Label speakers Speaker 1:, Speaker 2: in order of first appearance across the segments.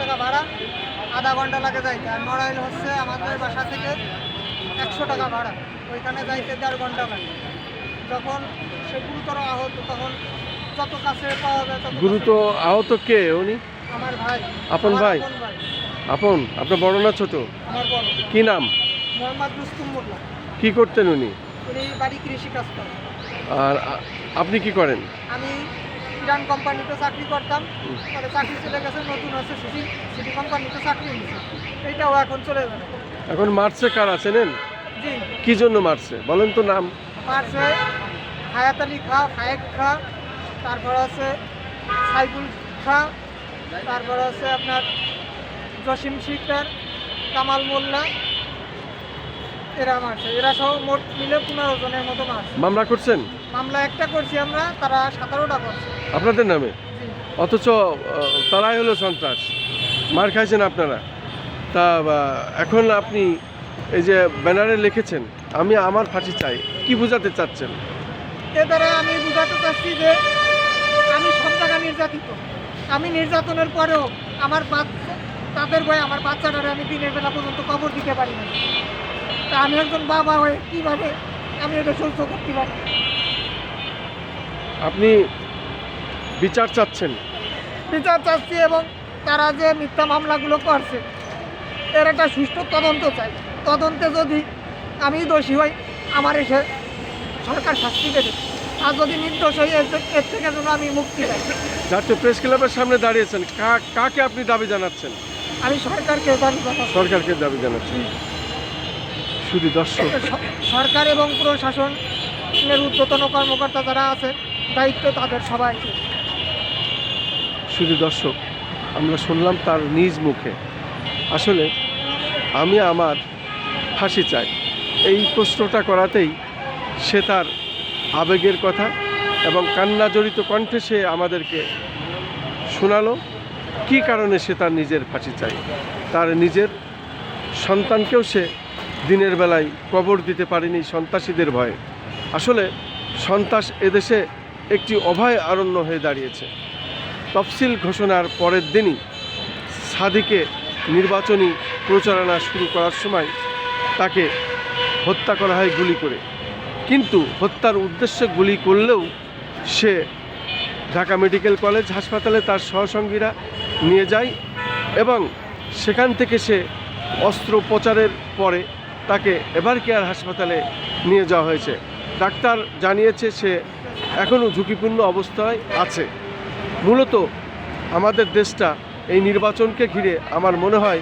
Speaker 1: টাকা ভাড়া আধা ঘণ্টা লাগে যাইতে। আর নড়াইল হচ্ছে আমাদের বাসা থেকে একশো টাকা ভাড়া। ওইখানে যাইতে দেড় ঘণ্টা লাগে। যখন সে গুরুতর আহত তখন যত কাছে পাওয়া যায় তত
Speaker 2: গুরুত আহত কে? উনি?
Speaker 1: আমার ভাই।
Speaker 2: আপন ভাই?
Speaker 1: আপন
Speaker 2: আপনার বড় না ছোট?
Speaker 1: আমার বড়।
Speaker 2: কি নাম?
Speaker 1: মোহাম্মদ রুস্তুম মোল্লা।
Speaker 2: কি করতেন উনি?
Speaker 1: উনি বাড়ি কৃষি কাজ করেন।
Speaker 2: আর আপনি কি করেন?
Speaker 1: আমি ইরান কোম্পানিতে চাকরি করতাম। পরে চাকরি চলে গেছে নতুন হচ্ছে সিটি সিটি কোম্পানিতে চাকরি নিয়েছে এইটাও এখন চলে যাবে
Speaker 2: এখন মারছে কারা চেনেন?
Speaker 1: জি।
Speaker 2: কি জন্য মারছে বলেন তো নাম।
Speaker 1: মারছে হায়াত আলী খা ফায়েক খা তারপর আছে সাইফুল খা তারপর আছে আপনার জসিম শিকদার কামাল মোল্লা। এরা মারছে এরা সহ মোট মিলে পনেরো জনের মতো মারছে
Speaker 2: মামলা করছেন?
Speaker 1: মামলা একটা করছি আমরা তারা সতেরোটা করছে।
Speaker 2: আপনাদের নামে? অথচ তারাই হলো সন্ত্রাস। মার খাইছেন আপনারা। তা এখন আপনি এই যে ব্যানারে লিখেছেন আমি আমার ফাঁসি চাই। কি বোঝাতে চাচ্ছেন?
Speaker 1: এ দ্বারা আমি বুঝাতে চাচ্ছি যে আমি সব জায়গায় নির্যাতিত। আমি নির্যাতনের পরেও আমার বাচ্চা তাদের বয়ে আমার বাচ্চাটারে আমি দিনের বেলা পর্যন্ত কবর দিতে পারি না তা আমি একজন বাবা হয়ে কীভাবে আমি এটা সহ্য করতে পারি?
Speaker 2: আপনি বিচার চাচ্ছেন?
Speaker 1: বিচার চাচ্ছি এবং তারা যে মিথ্যা মামলাগুলো করছে এর একটা সুষ্ঠু তদন্ত চাই। তদন্তে যদি আমি দোষী হই আমার এসে সরকার শাস্তি দেবে। আর যদি নির্দোষ হই এর থেকে- যেন আমি মুক্তি পাই।
Speaker 2: জাতীয় প্রেস ক্লাবের সামনে দাঁড়িয়েছেন। কাকে আপনি দাবি জানাচ্ছেন?
Speaker 1: আমি সরকারকে দাবি জানাচ্ছি।
Speaker 2: সরকারকে দাবি জানাচ্ছি শুধু দর্শক।
Speaker 1: সরকার এবং প্রশাসনের ঊর্ধ্বতন কর্মকর্তা যারা আছে দায়িত্ব তাদের সবাই
Speaker 2: শুধু দর্শক, আমরা শুনলাম তার নিজ মুখে। আসলে আমি আমার ফাঁসি চাই। এই প্রশ্নটা করাতেই সে তার আবেগের কথা এবং কান্না জড়িত কণ্ঠে সে আমাদেরকে শোনালো, কী কারণে সে তার নিজের ফাঁসি চাই? তার নিজের সন্তানকেও সে দিনের বেলায় কবর দিতে পারেনি সন্ত্রাসীদের ভয়ে। আসলে সন্ত্রাস এদেশে একটি অভয় আরণ্য হয়ে দাঁড়িয়েছে। তফসিল ঘোষণার পরের দিনই সাদিকে নির্বাচনী প্রচারণা শুরু করার সময় তাকে হত্যা করা হয় গুলি করে। কিন্তু হত্যার উদ্দেশ্যে গুলি করলেও সে ঢাকা মেডিকেল কলেজ হাসপাতালে তার সহসঙ্গীরা নিয়ে যায় এবং সেখান থেকে সে অস্ত্রোপচারের পরে তাকে এভার কেয়ার হাসপাতালে নিয়ে যাওয়া হয়েছে। ডাক্তার জানিয়েছে সে এখনও ঝুঁকিপূর্ণ অবস্থায় আছে। মূলত আমাদের দেশটা এই নির্বাচনকে ঘিরে আমার মনে হয়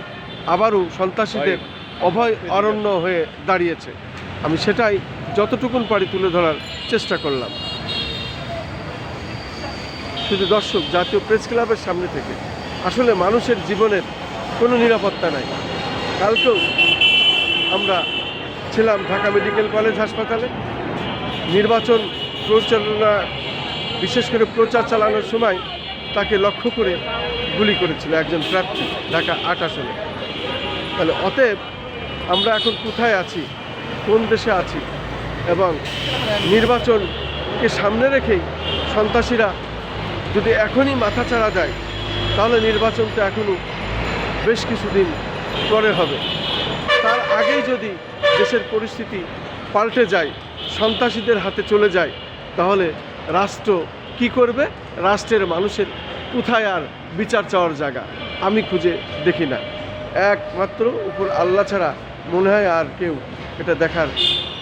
Speaker 2: আবারও সন্ত্রাসীদের অভয় অরণ্য হয়ে দাঁড়িয়েছে। আমি সেটাই যতটুকুন পারি তুলে ধরার চেষ্টা করলাম। শুধু দর্শক, জাতীয় প্রেস ক্লাবের সামনে থেকে, আসলে মানুষের জীবনের কোনো নিরাপত্তা নাই। কালকেও আমরা ছিলাম ঢাকা মেডিকেল কলেজ হাসপাতালে। নির্বাচন প্রচারণা বিশেষ করে প্রচার চালানোর সময় তাকে লক্ষ্য করে গুলি করেছিল একজন প্রার্থী ঢাকা আট আসনে। তাহলে অতএব আমরা এখন কোথায় আছি, কোন দেশে আছি এবং নির্বাচনকে সামনে রেখেই সন্ত্রাসীরা যদি এখনই মাথা ছাড়া যায় তাহলে নির্বাচন তো এখনও বেশ কিছুদিন পরে হবে। তার আগেই যদি দেশের পরিস্থিতি পাল্টে যায়, সন্ত্রাসীদের হাতে চলে যায়, তাহলে রাষ্ট্র কি করবে? রাষ্ট্রের মানুষের কোথায় আর বিচার চাওয়ার জায়গা? আমি খুঁজে দেখি না। একমাত্র উপর আল্লাহ ছাড়া মনে হয় আর কেউ এটা দেখার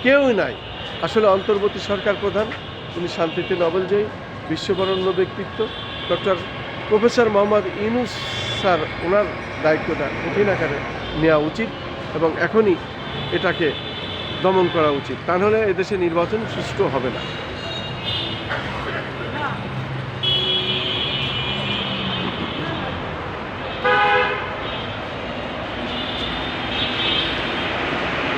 Speaker 2: কেউই নাই। আসলে অন্তর্বর্তী সরকার প্রধান, উনি শান্তিতে নোবেলজয়ী, বিশ্ববরণ্য ব্যক্তিত্ব। Doctor professor Mohammad Yunus sir, ওনার দায়িত্বটা কঠিন আকারে নেওয়া উচিত এবং এখনই এটাকে দমন করা উচিত। তা এদেশে নির্বাচন সুষ্ঠু হবে না।